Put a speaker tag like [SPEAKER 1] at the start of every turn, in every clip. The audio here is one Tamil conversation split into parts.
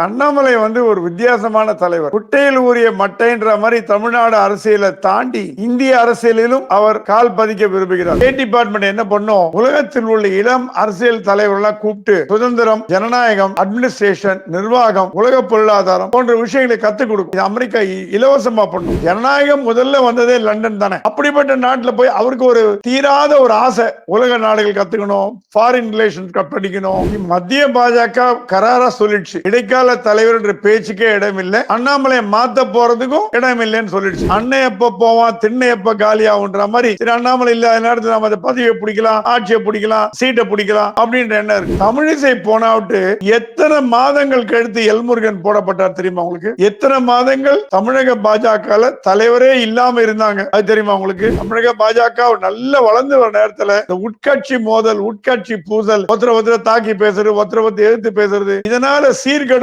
[SPEAKER 1] அண்ணாமலை வந்து ஒரு வித்தியாசமான தலைவர். குட்டையில் ஊறிய மட்டைன்ற மாதிரி தமிழ்நாடு அரசியலை தாண்டி இந்திய அரசியலிலும் அவர் கால் பதிக்க விரும்புகிறார். ஸ்டேட் டிபார்ட்மெண்ட் என்ன பண்ணும்? உலகத்தில் உள்ள இளம் அரசியல் தலைவர்கள்லாம் கூப்பிட்டு சுதந்திரம் ஜனநாயகம் அட்மினிஸ்ட்ரேஷன் நிர்வாகம் உலக பொருளாதாரம் போன்ற விஷயங்களை கத்துக் கொடுக்கும். அமெரிக்கா இலவசமா பண்ணும். ஜனநாயகம் முதல்ல வந்ததே லண்டன் தானே. அப்படிப்பட்ட நாட்டுல போய் அவருக்கு ஒரு தீராத ஒரு ஆசை. உலக நாடுகள் கத்துக்கணும் ஃபாரின் ரிலேஷன் படிக்கணும் மத்திய பாஜக கராரா சொல்லிடுச்சு. இடைக்கால தலைவர் என்ற பேச்சுக்கே இடம் இல்லை அண்ணாமலையை மாத்த போறதுக்கும் இடம் இல்லைன்னு சொல்லிடுச்சு. அண்ணன் எப்ப போவான் திண்ணை எப்ப காலி ஆகுன்ற மாதிரி சரி அண்ணாமலை இல்லாத நேரத்தில் நம்ம பதவியை பிடிக்கலாம் ஆட்சியை பிடிக்கலாம் சீட்டை பிடிக்கலாம் அப்படின்ற எண்ணம் இருக்கு. தமிழிசை போனாவிட்டு எத்தனை மாதங்கள் கழித்து எல்முருகன் போடப்பட்டார் தெரியுமா உங்களுக்கு? எத்தனை மாதங்கள் தமிழக பாஜக தலைவரே இல்லாம இருந்தாங்க. அது தெரியுமா உங்களுக்கு? தமிழக பாஜக நல்ல வளர்ந்து வர நேரத்துல இந்த உட்கட்சி மோதல் உட்கட்சி பூசல் ஒருத்தர ஒருத்தர தாக்கி பேசுறது ஒருத்தர ஒருத்தர் எதிர்த்து பேசுறது இதனால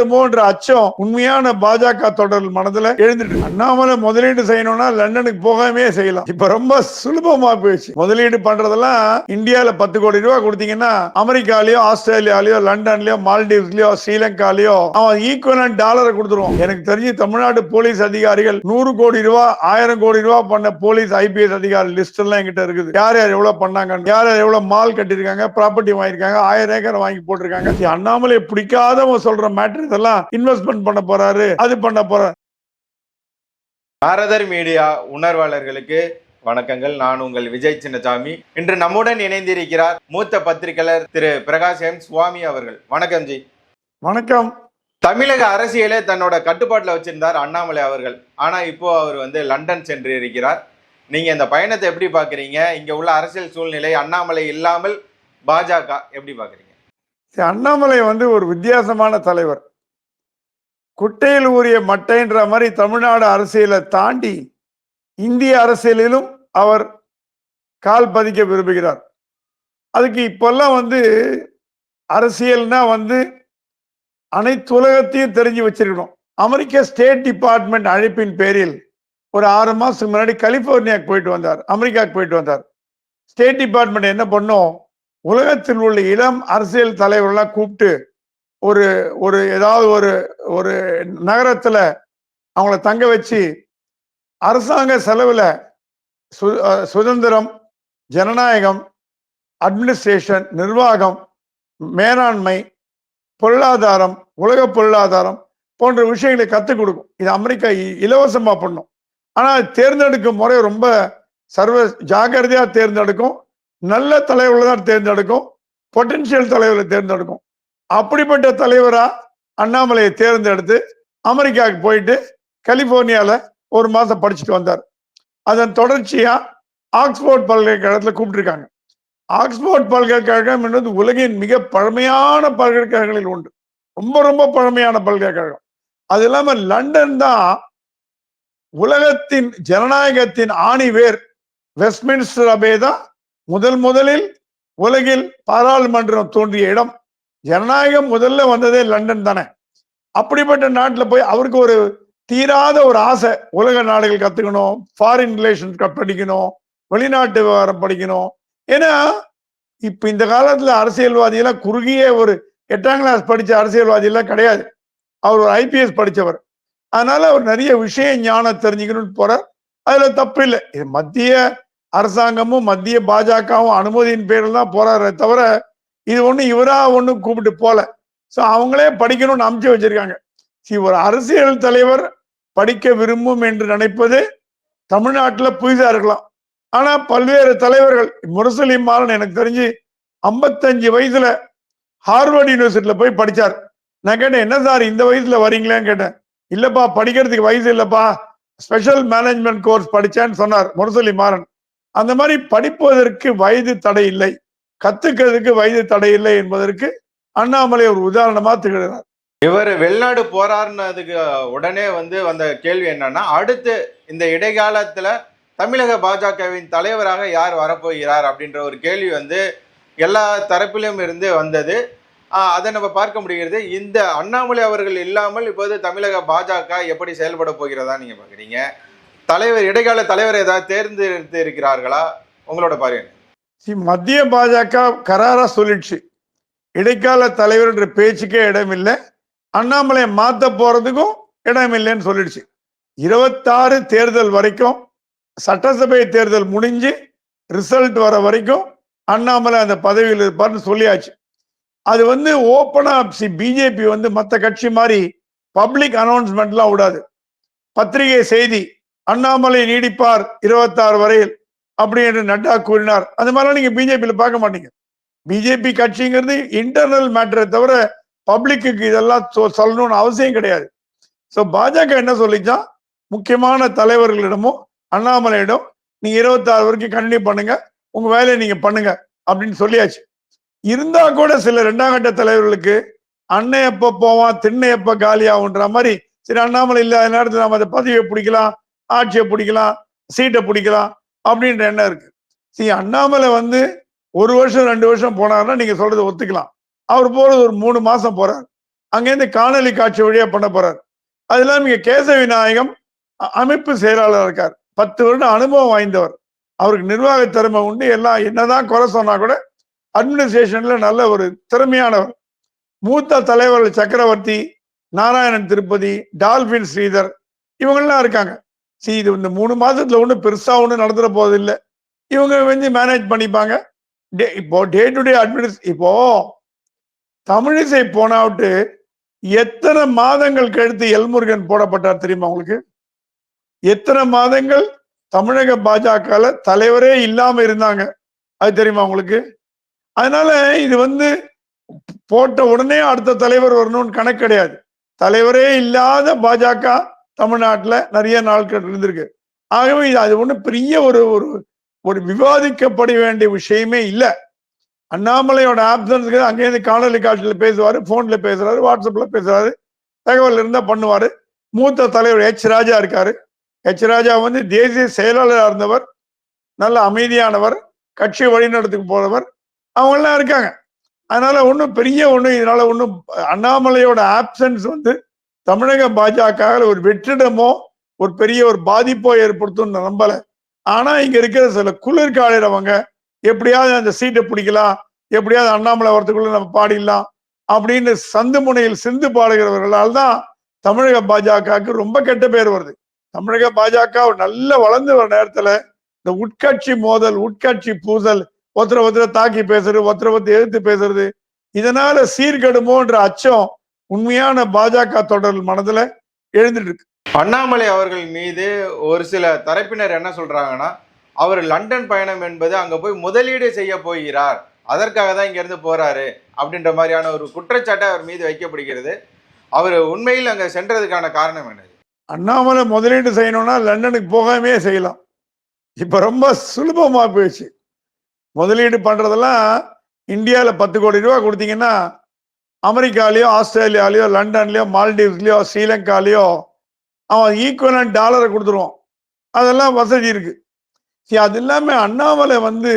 [SPEAKER 1] சீர்கெடுமோன்ற அச்சம் உண்மையான பாஜக தொடர்கள் மனதுல எழுந்துட்டு அண்ணாமலை முதலீடு செய்யணும்னா லண்டனுக்கு போகாமே செய்யலாம். இப்ப ரொம்ப சுலபமா போயிடுச்சு. முதலீடு பண்றதெல்லாம் இந்தியால பத்து கோடி ரூபாய் கொடுத்தீங்கன்னா அமெரிக்காலயோ ஆஸ்திரேலியாலயோ லண்டன்லயோ மால்டீவ்ஸ்லயோ ஸ்ரீலங்காலயோ அவன் ஈக்குவலன் டாலரை கொடுத்துருவான். எனக்கு தெரிஞ்சு தமிழ்நாடு போலீஸ் அதிகாரிகள் நூறு கோடி ரூபாய் ஆயிரம் கோடி ரூபாய் பண்ண போலீஸ் ஐபிஎஸ் அதிகாரி லிஸ்ட் எல்லாம் என்கிட்ட இருக்குது. யார் யார் எவ்வளவு பண்ணாங்க யார் யார் எவ்வளவு மால் கட்டிருக்காங்க ப்ராப்பர்ட்டி வாங்கியிருக்காங்க ஆயிரம் ஏக்கர் வாங்கி போட்டிருக்காங்க. அண்ணாமலை பிடிக்காதவங்க சொல்ற மேட்டர் இதெல்லாம் இன்வெஸ்ட்மெண்ட் பண்ண போறாரு அது பண்ண போறாரு
[SPEAKER 2] நாரதர் மீடியா உணர்வாளர்களுக்கு வணக்கங்கள். நான் உங்கள் விஜய் சின்னசாமி. இன்று நம்முடன் இணைந்திருக்கிறார் மூத்த பத்திரிகையாளர் திரு பிரகாஷ் எம். சுவாமி அவர்கள். வணக்கம் ஜி.
[SPEAKER 1] வணக்கம்.
[SPEAKER 2] தமிழக அரசியலே தன்னோட கட்டுப்பாட்டுல வச்சிருந்தார் அண்ணாமலை அவர்கள். ஆனா இப்போ அவர் வந்து லண்டன் சென்று இருக்கிறார் நீங்க இந்த பயணத்தை எப்படி பாக்குறீங்க? இங்க உள்ள அரசியல் சூழ்நிலை அண்ணாமலை இல்லாமல் பாஜக எப்படி பாக்குறீங்க?
[SPEAKER 1] அண்ணாமலை வந்து ஒரு வித்தியாசமான தலைவர். குட்டையில் ஊறிய மட்டைன்ற மாதிரி தமிழ்நாடு அரசியலை தாண்டி இந்திய அரசியலிலும் அவர் கால் பதிக்க விரும்புகிறார். அதுக்கு இப்பெல்லாம் வந்து அரசியல்னா வந்து அனைத்து உலகத்தையும் தெரிஞ்சு வச்சிருக்கணும். அமெரிக்க ஸ்டேட் டிபார்ட்மெண்ட் அழைப்பின் பேரில் ஒரு ஆறு மாதத்துக்கு முன்னாடி கலிஃபோர்னியாவுக்கு போயிட்டு வந்தார் அமெரிக்காவுக்கு போயிட்டு வந்தார். ஸ்டேட் டிபார்ட்மெண்ட் என்ன பண்ணும்? உலகத்தில் உள்ள இளம் அரசியல் தலைவர்கள்லாம் கூப்பிட்டு ஒரு ஒரு ஏதாவது ஒரு ஒரு நகரத்துல அவங்கள தங்க வச்சு அரசாங்க செலவுல சு- சுதந்திரம் ஜனநாயகம் அட்மினிஸ்ட்ரேஷன் நிர்வாகம் மேலாண்மை பொருளாதாரம் உலக பொருளாதாரம் போன்ற விஷயங்களை கற்றுக் கொடுக்கும். இது அமெரிக்கா இ- இலவசமா பண்ணும். ஆனால் தேர்ந்தெடுக்கும் முறை ரொம்ப சர்வ ஜாக்கிரதையா தேர்ந்தெடுக்கும். நல்ல தலைவர்களை தான் தேர்ந்தெடுக்கும். பொட்டென்ஷியல் தலைவர்களை தேர்ந்தெடுக்கும். அப்படிப்பட்ட தலைவரா அண்ணாமலையை தேர்ந்தெடுத்து அமெரிக்காவுக்கு போயிட்டு கலிபோர்னியாவில் ஒரு மாதம் படிச்சுட்டு வந்தார். அதன் தொடர்ச்சியாக ஆக்ஸ்போர்ட் பல்கலைக்கழகத்தில் கூப்பிட்டுருக்காங்க. ஆக்ஸ்போர்ட் பல்கலைக்கழகம் என்பது உலகின் மிக பழமையான பல்கலைக்கழகங்களில் உண்டு ரொம்ப ரொம்ப பழமையான பல்கலைக்கழகம். அது இல்லாமல் லண்டன் தான் உலகத்தின் ஜனநாயகத்தின் ஆணிவேர் வெஸ்ட்மின்ஸ்டர் அபே தான் முதல் முதலில் உலகில் பாராளுமன்றம் தோன்றிய இடம். ஜனநாயகம் முதல்ல வந்ததே லண்டன் தானே. அப்படிப்பட்ட நாட்டில் போய் அவருக்கு ஒரு தீராத ஒரு ஆசை உலக நாடுகள் கற்றுக்கணும் ஃபாரின் ரிலேஷன் படிக்கணும் வெளிநாட்டு விவகாரம் படிக்கணும். ஏன்னா இப்ப இந்த காலத்துல அரசியல்வாதியெல்லாம் குறுகிய ஒரு எட்டாம் கிளாஸ் படிச்ச அரசியல்வாதி எல்லாம் கிடையாது. அவர் ஒரு ஐபிஎஸ் படித்தவர் அதனால அவர் நிறைய விஷய ஞானம் தெரிஞ்சுக்கணும்னு போறார். அதுல தப்பு இல்லை. மத்திய அரசாங்கமும் மத்திய பாஜகவும் அனுமதியின் பேரில் தான் போறாரே தவிர இது ஒன்று இவரா ஒன்றும் கூப்பிட்டு போல. ஸோ அவங்களே படிக்கணும்னு அமுச்சு வச்சிருக்காங்க. சரி ஒரு அரசியல் தலைவர் படிக்க விரும்பும் என்று நினைப்பது தமிழ்நாட்டில் புதிதாக இருக்கலாம். ஆனால் பல்வேறு தலைவர்கள் முரசொலி மாறன் எனக்கு தெரிஞ்சு 55 வயசுல ஹார்வர்ட் யூனிவர்சிட்டியில் போய் படித்தார் நான் கேட்டேன் என்ன சார் இந்த வயசுல வரீங்களேன்னு கேட்டேன். இல்லைப்பா படிக்கிறதுக்கு வயசு இல்லைப்பா. ஸ்பெஷல் மேனேஜ்மெண்ட் கோர்ஸ் படித்தேன்னு சொன்னார் முரசலி மாறன் அந்த மாதிரி படிப்பதற்கு வயது தடை இல்லை. கத்துக்கிறதுக்கு வயது தடை இல்லை என்பதற்கு அண்ணாமலை ஒரு உதாரணமா திகழ்கிறார்.
[SPEAKER 2] இவர் வெளிநாடு போறாருன்னதுக்கு உடனே வந்து வந்த கேள்வி என்னன்னா அடுத்து இந்த இடைக்காலத்துல தமிழக பாஜகவின் தலைவராக யார் வரப்போகிறார் அப்படின்ற ஒரு கேள்வி வந்து எல்லா தரப்பிலும் இருந்து வந்தது. அதை நம்ம பார்க்க முடிகிறது. இந்த அண்ணாமலை அவர்கள் இல்லாமல் இப்போது தமிழக பாஜக எப்படி செயல்பட போகிறதா நீங்க பாக்குறீங்க தலைவர் இடைக்கால தலைவர் ஏதாவது தேர்ந்தெடுத்து இருக்கிறார்களா? உங்களோட பார்வை
[SPEAKER 1] மத்திய பாஜக கராரா சொல்லிடுச்சு. இடைக்கால தலைவர் என்ற பேச்சுக்கே இடம் இல்லை. அண்ணாமலையை மாத்த போறதுக்கும் இடம் இல்லைன்னு சொல்லிடுச்சு. இருபத்தாறு தேர்தல் வரைக்கும் சட்டசபை தேர்தல் முடிஞ்சு ரிசல்ட் வர வரைக்கும் அண்ணாமலை அந்த பதவியில் இருப்பார்னு சொல்லியாச்சு. அது வந்து ஓப்பனா பிஜேபி வந்து மற்ற கட்சி மாதிரி பப்ளிக் அனௌன்ஸ்மெண்ட்லாம் விடாது. பத்திரிகை செய்தி அண்ணாமலை நீடிப்பார் இருபத்தாறு வரையில். அப்படி என்று நட்டா கூறினார். அந்த மாதிரிலாம் நீங்க பிஜேபியில பார்க்க மாட்டீங்க. பிஜேபி கட்சிங்கிறது இன்டர்னல் மேட்டரை தவிர பப்ளிக்கு இதெல்லாம் சொ- சொல்லணும்னு அவசியம் கிடையாது. ஸோ பாஜக என்ன சொல்லிச்சா? முக்கியமான தலைவர்களிடமும் அண்ணாமலையிடம் நீங்க இருபத்தாறு வரைக்கும் கண்டினியூ பண்ணுங்க. உங்க வேலையை நீங்க பண்ணுங்க அப்படின்னு சொல்லியாச்சு. இருந்தா கூட சில ரெண்டாம் கட்ட தலைவர்களுக்கு அண்ணன் எப்ப போவான் திண்ணை எப்ப காலியாகுன்ற மாதிரி சரி அண்ணாமலை இல்லாத நேரத்தில் நம்ம அந்த பதவியை பிடிக்கலாம் ஆட்சியை பிடிக்கலாம் சீட்டை பிடிக்கலாம் அப்படின்ற எண்ணம் இருக்கு. சரி அண்ணாமலை வந்து ஒரு வருஷம் ரெண்டு வருஷம் போனாருன்னா நீங்க சொல்றது ஒத்துக்கலாம். அவர் போறது ஒரு மூணு மாசம் போறார். அங்கேருந்து காணொலி காட்சி வழியா பண்ண போறார். அது இல்லாமல் இங்க கேசவ விநாயகம் அமைப்பு செயலாளர் இருக்கார். பத்து வருடம் அனுபவம் வாய்ந்தவர். அவருக்கு நிர்வாக திறமை உண்டு. எல்லாம் என்னதான் குறை சொன்னா கூட அட்மினிஸ்ட்ரேஷன்ல நல்ல ஒரு திறமையானவர். மூத்த தலைவர்கள் சக்கரவர்த்தி நாராயணன் திருப்பதி டால்பின் ஸ்ரீதர் இவங்கெல்லாம் இருக்காங்க. சி இது இந்த மூணு மாதத்தில் ஒன்றும் பெருசா ஒன்றும் நடந்துட போறது இல்லை இவங்க வந்து மேனேஜ் பண்ணிப்பாங்க. டே இப்போ டே டு டே அட்மினிஸ் இப்போ தமிழிசை போனாவிட்டு எத்தனை மாதங்கள் கழித்து எல்முருகன் போடப்பட்டார் தெரியுமா உங்களுக்கு? எத்தனை மாதங்கள் தமிழக பாஜகல தலைவரே இல்லாம இருந்தாங்க. அது தெரியுமா உங்களுக்கு? அதனால இது வந்து போட்ட உடனே அடுத்த தலைவர் வரணும்னு கணக்கு கிடையாது. தலைவரே இல்லாத பாஜக தமிழ்நாட்டில் நிறைய நாட்கள் இருந்திருக்கு. ஆகவே இது அது ஒன்றும் பெரிய ஒரு ஒரு ஒரு விவாதிக்கப்பட வேண்டிய விஷயமே இல்லை. அண்ணாமலையோட ஆப்சன்ஸ்க்கு அங்கேருந்து காணொலி காட்சியில் பேசுவார் ஃபோனில் பேசுகிறாரு வாட்ஸ்அப்பில் பேசுகிறாரு தகவல் இருந்தால் பண்ணுவார். மூத்த தலைவர் ஹெச் ராஜா இருக்கார். ஹெச் ராஜா வந்து தேசிய செயலாளராக இருந்தவர் நல்ல அமைதியானவர் கட்சி வழிநடத்துக்கு போனவர் அவங்கெல்லாம் இருக்காங்க. அதனால ஒன்றும் பெரிய ஒன்றும் இதனால ஒன்றும் அண்ணாமலையோட ஆப்சன்ஸ் வந்து தமிழக பாஜக ஒரு வெற்றிடமோ ஒரு பெரிய ஒரு பாதிப்போ ஏற்படுத்தும் நம்பல. ஆனா இங்க இருக்கிற சில குளிர்காலிடவங்க எப்படியாவது அந்த சீட்டை பிடிக்கலாம் எப்படியாவது அண்ணாமலை வரத்துக்குள்ள நம்ம பாடிடலாம் அப்படின்னு சந்து முனையில் சிந்து பாடுகிறவர்களால் தான் தமிழக பாஜகவுக்கு ரொம்ப கெட்ட பேர் வருது. தமிழக பாஜக நல்ல வளர்ந்து வர நேரத்துல இந்த உட்கட்சி மோதல் உட்கட்சி பூசல் ஒருத்தரை ஒருத்தரை தாக்கி பேசுறது ஒருத்தரை ஒருத்தர் எதிர்த்து பேசுறது இதனால சீர்கெடுமோன்ற அச்சம் உண்மையான பாஜக தொடர் மனதுல எழுந்துட்டு இருக்கு.
[SPEAKER 2] அண்ணாமலை அவர்கள் மீது ஒரு சில தரப்பினர் என்ன சொல்றாங்கன்னா அவர் லண்டன் பயணம் என்பது அங்க போய் முதலீடு செய்ய போகிறார். அதற்காக தான் இங்க இருந்து போறாரு அப்படின்ற மாதிரியான ஒரு குற்றச்சாட்டு அவர் மீது வைக்கப்படுகிறது. அவர் உண்மையில் அங்க சென்றதுக்கான காரணம் என்னது
[SPEAKER 1] அண்ணாமலை முதலீடு செய்யணும்னா லண்டனுக்கு போகாமே செய்யலாம். இப்ப ரொம்ப சுலபமா போயிடுச்சு. முதலீடு பண்றதெல்லாம் இந்தியால பத்து கோடி ரூபாய் கொடுத்தீங்கன்னா அமெரிக்காலேயோ ஆஸ்திரேலியாலயோ லண்டன்லேயோ மால்டீவ்ஸ்லேயோ ஸ்ரீலங்காலேயோ அவன் ஈக்குவலன் டாலரை கொடுத்துருவான். அதெல்லாம் வசதி இருக்கு. சரி அது இல்லாமல் அண்ணாமலை வந்து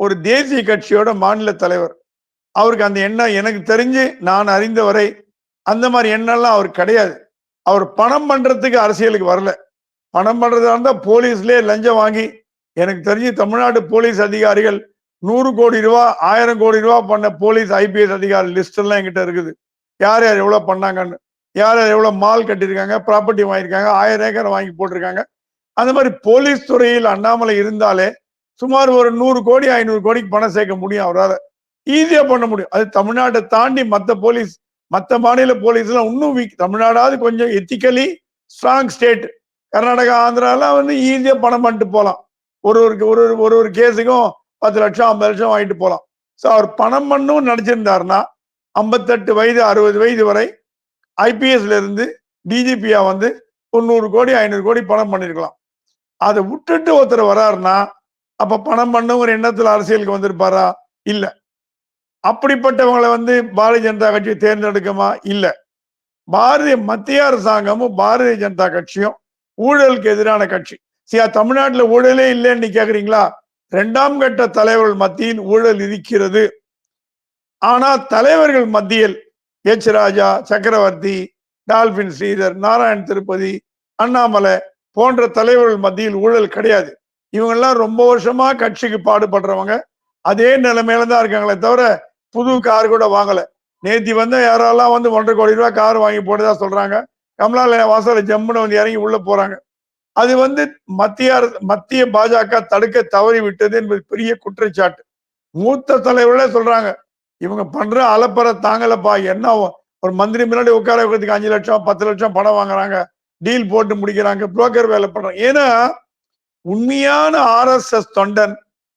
[SPEAKER 1] ஒரு தேசிய கட்சியோட மாநில தலைவர். அவருக்கு அந்த எண்ணம் எனக்கு தெரிஞ்சு நான் அறிந்தவரை அந்த மாதிரி எண்ணம்லாம் அவர் கிடையாது. அவர் பணம் பண்ணுறதுக்கு அரசியலுக்கு வரல. பணம் பண்ணுறதா இருந்தால் போலீஸ்லேயே லஞ்சம் வாங்கி எனக்கு தெரிஞ்சு தமிழ்நாடு போலீஸ் அதிகாரிகள் நூறு கோடி ரூபா ஆயிரம் கோடி ரூபா பண்ண போலீஸ் ஐபிஎஸ் அதிகாரி லிஸ்ட் எல்லாம் என்கிட்ட இருக்குது. யார் யார் எவ்வளோ பண்ணாங்கன்னு யார் யார் எவ்வளோ மால் கட்டியிருக்காங்க ப்ராப்பர்ட்டி வாங்கியிருக்காங்க ஆயிரம் ஏக்கர் வாங்கி போட்டிருக்காங்க. அந்த மாதிரி போலீஸ் துறையில் அண்ணாமலை இருந்தாலே சுமார் ஒரு நூறு கோடி ஐநூறு கோடிக்கு பணம் சேர்க்க முடியும் அவரால். ஈஸியாக பண்ண முடியும். அது தமிழ்நாட்டை தாண்டி மற்ற போலீஸ் மற்ற மாநில போலீஸ்லாம் இன்னும் வீக் தமிழ்நாடாவது கொஞ்சம் எத்திக்கலி ஸ்ட்ராங் ஸ்டேட் கர்நாடகா ஆந்திராலாம் வந்து ஈஸியாக பணம் பண்ணிட்டு போகலாம் ஒரு ஒரு ஒரு ஒரு- ஒரு ஒரு கேஸுக்கும் பத்து லட்சம் ஐம்பது லட்சம் வாங்கிட்டு போகலாம் ஸோ அவர் பணம் பண்ணும் நினச்சிருந்தாருன்னா ஐம்பத்தெட்டு வயது அறுபது வயது வரை ஐபிஎஸ்ல இருந்து டிஜிபியா வந்து தொண்ணூறு கோடி ஐநூறு கோடி பணம் பண்ணியிருக்கலாம் அதை விட்டுட்டு ஒருத்தர் வராருன்னா அப்ப பணம் பண்ணுங்கிற எண்ணத்துல அரசியலுக்கு வந்திருப்பாரா? இல்ல. அப்படிப்பட்டவங்களை வந்து பாரதிய ஜனதா கட்சி தேர்ந்தெடுக்குமா? இல்ல. பாரதிய மத்திய அரசாங்கமும் பாரதிய ஜனதா கட்சியும் ஊழலுக்கு எதிரான கட்சி. சியா தமிழ்நாட்டில் ஊழலே இல்லைன்னு நீ கேக்குறீங்களா? இரண்டாம் கட்ட தலைவர்கள் மத்தியில் ஊழல் இருக்கிறது. ஆனால் தலைவர்கள் மத்தியில் எச் ராஜா சக்கரவர்த்தி டால்பின் ஸ்ரீதர் நாராயண் திருப்பதி அண்ணாமலை போன்ற தலைவர்கள் மத்தியில் ஊழல் கிடையாது. இவங்கெல்லாம் ரொம்ப வருஷமா கட்சிக்கு பாடுபடுறவங்க. அதே நிலைமையில தான் இருக்காங்களே தவிர புது கார் கூட வாங்கல. நேத்தி வந்து யாரெல்லாம் வந்து ஒன்றரை கோடி ரூபாய் கார் வாங்கி போனதா சொல்றாங்க. கமலாலய வாசல ஜம்முன்னு வந்து இறங்கி உள்ள போறாங்க. அது வந்து மத்திய அரசு மத்திய பாஜக தடுக்க தவறி விட்டது என்பது பெரிய குற்றச்சாட்டு. மூத்த தலைவர்களே சொல்றாங்க இவங்க பண்ற அலப்பற தாங்கலப்பா என்ன ஒரு மந்திரி முன்னாடி உட்கார வைக்கிறதுக்கு அஞ்சு லட்சம் பத்து லட்சம் பணம் வாங்குறாங்க டீல் போட்டு முடிக்கிறாங்க புரோக்கர் வேலை பண்றாங்க. ஏன்னா உண்மையான ஆர்எஸ்எஸ் தொண்டன்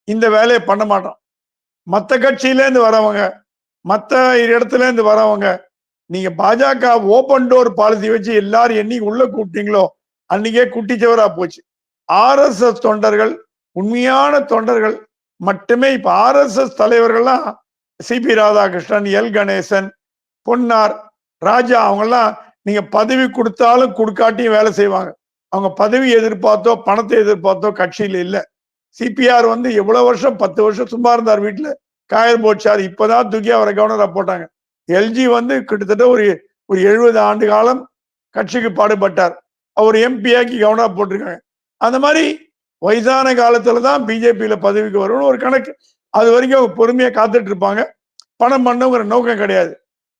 [SPEAKER 1] இந்த வேலையை பண்ண மாட்டான். மற்ற கட்சியிலேருந்து வரவங்க மற்ற இடத்துல இருந்து வரவங்க நீங்க பாஜக ஓபன் டோர் பாலிசி வச்சு எல்லாரும் என்னைக்கு உள்ள கூப்பிட்டீங்களோ அன்னைக்கே குட்டிச்சவரா போச்சு. ஆர்எஸ்எஸ் தொண்டர்கள் உண்மையான தொண்டர்கள் மட்டுமே இப்ப ஆர்எஸ்எஸ் தலைவர்கள்லாம் சிபி ராதாகிருஷ்ணன் எல். கணேசன் பொன்னார் ராஜா அவங்கெல்லாம் நீங்க பதவி கொடுத்தாலும் கொடுக்காட்டியும் வேலை செய்வாங்க. அவங்க பதவி எதிர்பார்த்தோ பணத்தை எதிர்பார்த்தோ கட்சியில இல்லை. சிபிஆர் வந்து எவ்வளவு வருஷம்? பத்து வருஷம் சும்மா இருந்தார் வீட்டுல காயர் போச்சார். இப்பதான் தூக்கி அவரை கவர்னரா போட்டாங்க. எல்ஜி வந்து கிட்டத்தட்ட ஒரு ஒரு எழுபது ஆண்டு காலம் கட்சிக்கு பாடுபட்டார். அவர் எம்பியாக்கி கவர்னரா போட்டிருக்காங்க. அந்த மாதிரி வயசான காலத்துல தான் பிஜேபியில பதவிக்கு வரும்னு ஒரு கணக்கு. அது வரைக்கும் அவங்க பொறுமையா காத்துட்டு இருப்பாங்க பணம் பண்ணுங்கிற நோக்கம் கிடையாது.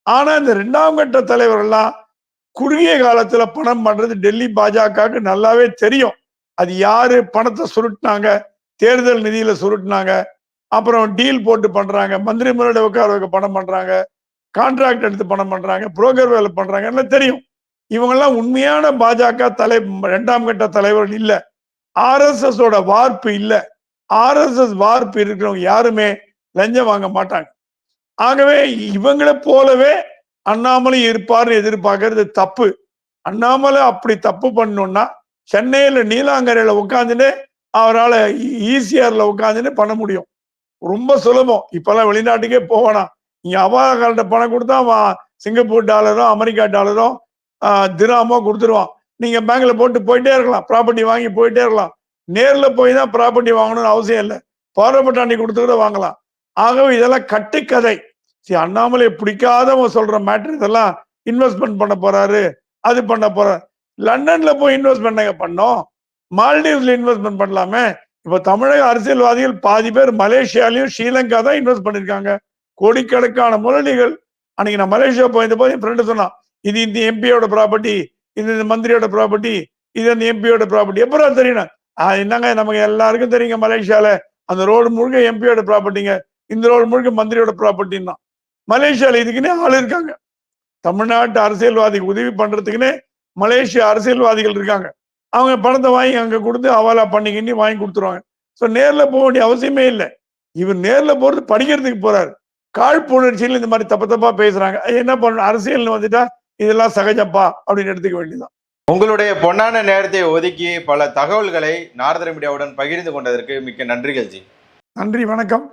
[SPEAKER 1] ஆனா இந்த ரெண்டாம் கட்ட தலைவர்கள்லாம் குறுகிய காலத்துல பணம் பண்றது டெல்லி பாஜகவுக்கு நல்லாவே தெரியும். அது யாரு பணத்தை சுருட்டினாங்க தேர்தல் நிதியில சுருட்டினாங்க அப்புறம் டீல் போட்டு பண்றாங்க மந்திரி முறையோட உட்கார வைக்க பணம் பண்றாங்க கான்ட்ராக்ட் எடுத்து பணம் பண்றாங்க புரோக்கர் வேலை பண்றாங்க எல்லாம் தெரியும். இவங்கெல்லாம் உண்மையான பாஜக தலை இரண்டாம் கட்ட தலைவர்கள் இல்லை. ஆர்எஸ்எஸ் ஓட வார்ப்பு இல்லை. ஆர்எஸ்எஸ் வார்ப்பு இருக்கிறவங்க யாருமே லஞ்சம் வாங்க மாட்டாங்க. ஆகவே இவங்களை போலவே அண்ணாமலை இருப்பார்னு எதிர்பார்க்கறது தப்பு. அண்ணாமலை அப்படி தப்பு பண்ணணும்னா சென்னையில் நீலாங்கரையில் உட்காந்துட்டு அவரால் ஈசிஆரில் உட்காந்துட்டு பண்ண முடியும். ரொம்ப சுலபம். இப்போல்லாம் வெளிநாட்டுக்கே போவானா இங்க அவாகால்ட்ட பணம் கொடுத்தா அவன் சிங்கப்பூர் டாலரும் அமெரிக்கா டாலரும் திராமோ கொடுத்துருவான். நீங்க பேங்க்ல போட்டு போயிட்டே இருக்கலாம். ப்ராப்பர்ட்டி வாங்கி போயிட்டே இருக்கலாம். நேர்ல போய் தான் ப்ராப்பர்ட்டி வாங்கணும்னு அவசியம் இல்லை. பவரப்பட்டாண்டி கொடுத்து கூட வாங்கலாம். ஆகவே இதெல்லாம் கட்டுக்கதை. சரி அண்ணாமலை பிடிக்காதவன் சொல்ற மேட்ரு இதெல்லாம் இன்வெஸ்ட்மெண்ட் பண்ண போறாரு அது பண்ண போகிறார் லண்டன்ல போய் இன்வெஸ்ட்மெண்ட் பண்ணோம்? மால்டீவ்ஸ்ல இன்வெஸ்ட்மெண்ட் பண்ணலாமே? இப்ப தமிழக அரசியல்வாதிகள் பாதி பேர் மலேசியாலையும் ஸ்ரீலங்கா தான் இன்வெஸ்ட் பண்ணிருக்காங்க. கோடிக்கணக்கான முதலீடுகள். அன்னைக்கு நான் மலேசியா போயிருந்த போது என் ஃப்ரெண்டு சொன்னான் இது இந்த எம்பியோட ப்ராப்பர்ட்டி இது இந்த மந்திரியோட ப்ராப்பர்ட்டி இது அந்த எம்பியோட ப்ராப்பர்ட்டி எப்பறம் தெரியணும் ஆஹ் என்னங்க நமக்கு எல்லாருக்கும் தெரியுங்க மலேசியால. அந்த ரோடு முழுக்க எம்பியோட ப்ராப்பர்ட்டிங்க இந்த ரோடு முழுக்க மந்திரியோட ப்ராப்பர்ட்டின்னா மலேசியால இதுக்குன்னே ஆள் இருக்காங்க. தமிழ்நாட்டு அரசியல்வாதிக்கு உதவி பண்றதுக்குன்னே மலேசிய அரசியல்வாதிகள் இருக்காங்க. அவங்க பணத்தை வாங்கி அங்க கொடுத்து அவாலா பண்ணிக்கின்னு வாங்கி கொடுத்துருவாங்க. ஸோ நேர்ல போக வேண்டிய அவசியமே இல்லை. இவர் நேர்ல போறது படிக்கிறதுக்கு போறாரு. காழ்ப்புணர்ச்சியில் இந்த மாதிரி தப்பு தப்பா பேசுறாங்க. என்ன பண்ணணும்? அரசியல்னு வந்துட்டா இதெல்லாம் சகஜப்பா அப்படின்னு எடுத்துக்க வேண்டியதுதான்.
[SPEAKER 2] உங்களுடைய பொன்னான நேரத்தை ஒதுக்கி பல தகவல்களை நாரதர மீடியாவுடன் பகிர்ந்து கொண்டதற்கு மிக்க நன்றிகள் ஜி.
[SPEAKER 1] நன்றி வணக்கம்.